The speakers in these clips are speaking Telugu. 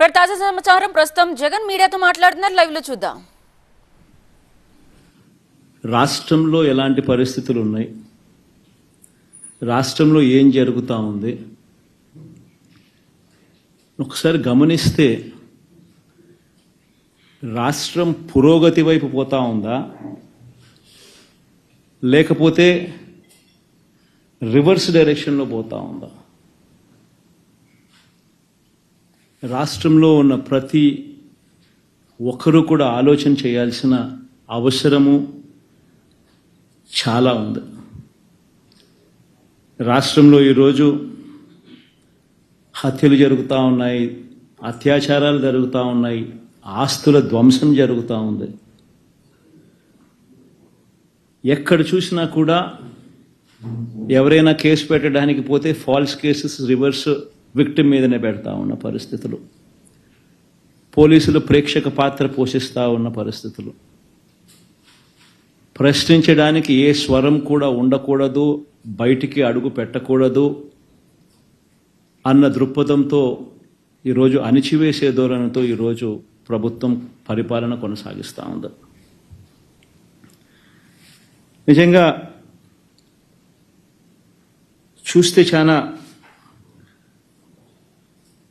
మరి తాజా సమాచారం ప్రస్తుతం జగన్ మీడియాతో మాట్లాడుతున్నారు. లైవ్లో చూద్దాం. రాష్ట్రంలో ఎలాంటి పరిస్థితులు ఉన్నాయి? రాష్ట్రంలో ఏం జరుగుతూ ఉంది? ఒకసారి గమనిస్తే రాష్ట్రం పురోగతి వైపు పోతా ఉందా? లేకపోతే రివర్స్ డైరెక్షన్లో పోతా ఉందా? రాష్ట్రంలో ఉన్న ప్రతి ఒక్కరూ కూడా ఆలోచన చేయాల్సిన అవసరము చాలా ఉంది. రాష్ట్రంలో ఈరోజు హత్యలు జరుగుతూ ఉన్నాయి అత్యాచారాలు జరుగుతూ ఉన్నాయి ఆస్తుల ధ్వంసం జరుగుతూ ఉంది. ఎక్కడ చూసినా కూడా ఎవరైనా కేసు పెట్టడానికి పోతే ఫాల్స్ కేసెస్ రివర్స్ విక్టిమ్ మీదనే పెడతా ఉన్న పరిస్థితులు. పోలీసులు ప్రేక్షక పాత్ర పోషిస్తూ ఉన్న పరిస్థితులు. ప్రశ్నించడానికి ఏ స్వరం కూడా ఉండకూడదు బయటికి అడుగు పెట్టకూడదు అన్న దృక్పథంతో ఈరోజు అణిచివేసే ధోరణితో ఈరోజు ప్రభుత్వం పరిపాలన కొనసాగిస్తూ ఉంది. నిజంగా చూస్తే చాలా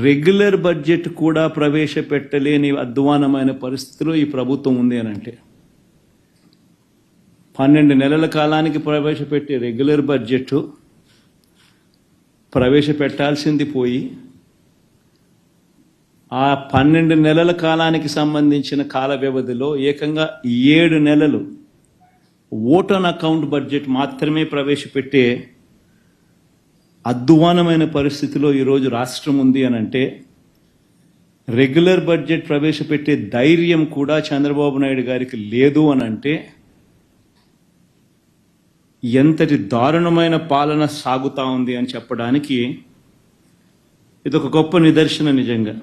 రెగ్యులర్ బడ్జెట్ కూడా ప్రవేశపెట్టలేని అధ్వానమైన పరిస్థితిలో ఈ ప్రభుత్వం ఉంది అని అంటే పన్నెండు నెలల కాలానికి ప్రవేశపెట్టే రెగ్యులర్ బడ్జెట్ ప్రవేశపెట్టాల్సింది పోయి ఆ పన్నెండు నెలల కాలానికి సంబంధించిన కాల వ్యవధిలో ఏకంగా ఏడు నెలలు ఓటన్ అకౌంట్ బడ్జెట్ మాత్రమే ప్రవేశపెట్టే అద్వానమైన పరిస్థితిలో ఈరోజు రాష్ట్రం ఉంది అని అంటే రెగ్యులర్ బడ్జెట్ ప్రవేశపెట్టే ధైర్యం కూడా చంద్రబాబు నాయుడు గారికి లేదు అని అంటే ఎంతటి దారుణమైన పాలన సాగుతా ఉంది అని చెప్పడానికి ఇదొక గొప్ప నిదర్శన నిజంగా.